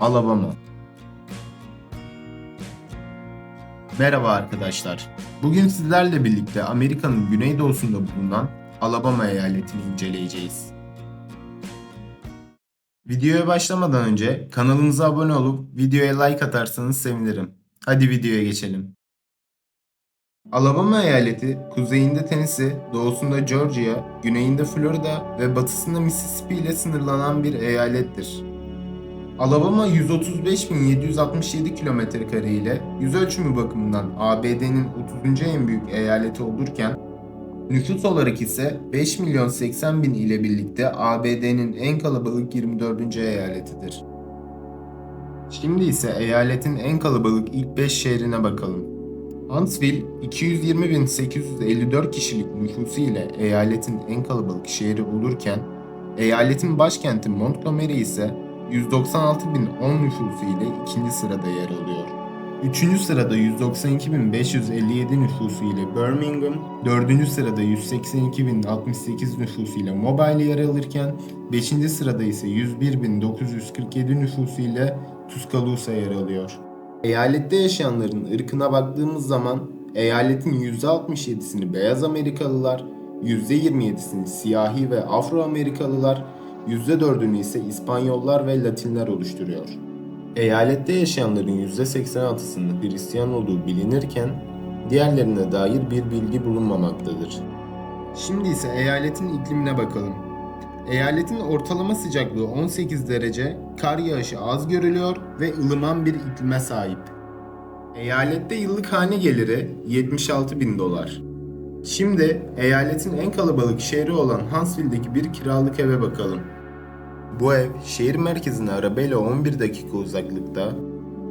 Alabama. Merhaba arkadaşlar. Bugün sizlerle birlikte Amerika'nın güneydoğusunda bulunan Alabama eyaletini inceleyeceğiz. Videoya başlamadan önce kanalımıza abone olup videoya like atarsanız sevinirim. Hadi videoya geçelim. Alabama eyaleti kuzeyinde Tennessee, doğusunda Georgia, güneyinde Florida ve batısında Mississippi ile sınırlanan bir eyalettir. Alabama 135.767 kilometre ile yüz ölçümü bakımından ABD'nin 30. en büyük eyaleti olurken nüfus olarak ise 5 milyon 80 bin ile birlikte ABD'nin en kalabalık 24. eyaletidir. Şimdi ise eyaletin en kalabalık ilk 5 şehrine bakalım. Huntsville 220.854 kişilik nüfusu ile eyaletin en kalabalık şehri olurken eyaletin başkenti Montgomery ise 196.010 nüfusu ile ikinci sırada yer alıyor. Üçüncü sırada 192.557 nüfusu ile Birmingham, dördüncü sırada 182.068 nüfusu ile Mobile yer alırken, beşinci sırada ise 101.947 nüfusu ile Tuscaloosa yer alıyor. Eyalette yaşayanların ırkına baktığımız zaman eyaletin %67'sini beyaz Amerikalılar, %27'sini siyahi ve Afro-Amerikalılar, %4'ünü ise İspanyollar ve Latinler oluşturuyor. Eyalette yaşayanların %86'sının Hristiyan olduğu bilinirken diğerlerine dair bir bilgi bulunmamaktadır. Şimdi ise eyaletin iklimine bakalım. Eyaletin ortalama sıcaklığı 18 derece, kar yağışı az görülüyor ve ılıman bir iklime sahip. Eyalette yıllık hane geliri 76 bin dolar. Şimdi eyaletin en kalabalık şehri olan Huntsville'deki bir kiralık eve bakalım. Bu ev şehir merkezine arabayla 11 dakika uzaklıkta,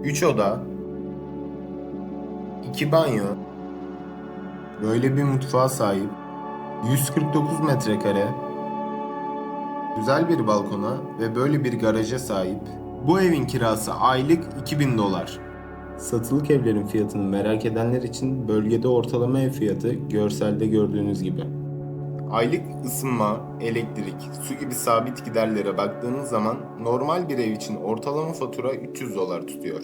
3 oda, 2 banyo, böyle bir mutfağa sahip, 149 metrekare, güzel bir balkona ve böyle bir garaja sahip. Bu evin kirası aylık 2000 dolar. Satılık evlerin fiyatını merak edenler için bölgede ortalama ev fiyatı görselde gördüğünüz gibi. Aylık ısınma, elektrik, su gibi sabit giderlere baktığınız zaman normal bir ev için ortalama fatura 300 dolar tutuyor.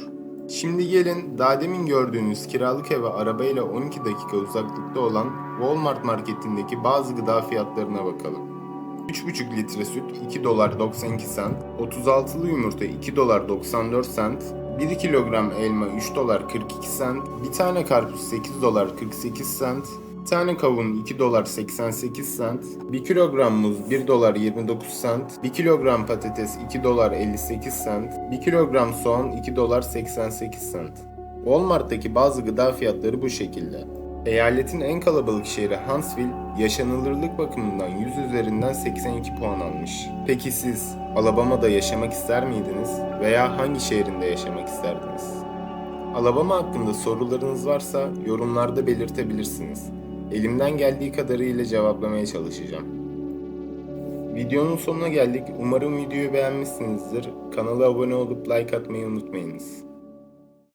Şimdi gelin daha demin gördüğünüz kiralık eve arabayla 12 dakika uzaklıkta olan Walmart marketindeki bazı gıda fiyatlarına bakalım. 3,5 litre süt 2 dolar 92 sent, 36'lı yumurta 2 dolar 94 sent, 1 kilogram elma 3 dolar 42 sent, bir tane karpuz 8 dolar 48 sent, tane kavun 2 dolar 88 sent, 1 kilogram muz 1 dolar 29 sent, 1 kilogram patates 2 dolar 58 sent, 1 kilogram soğan 2 dolar 88 sent. Walmart'taki bazı gıda fiyatları bu şekilde. Eyaletin en kalabalık şehri Huntsville, yaşanılırlık bakımından 100 üzerinden 82 puan almış. Peki siz Alabama'da yaşamak ister miydiniz veya hangi şehrinde yaşamak isterdiniz? Alabama hakkında sorularınız varsa yorumlarda belirtebilirsiniz. Elimden geldiği kadarıyla cevaplamaya çalışacağım. Videonun sonuna geldik. Umarım videoyu beğenmişsinizdir. Kanala abone olup like atmayı unutmayınız.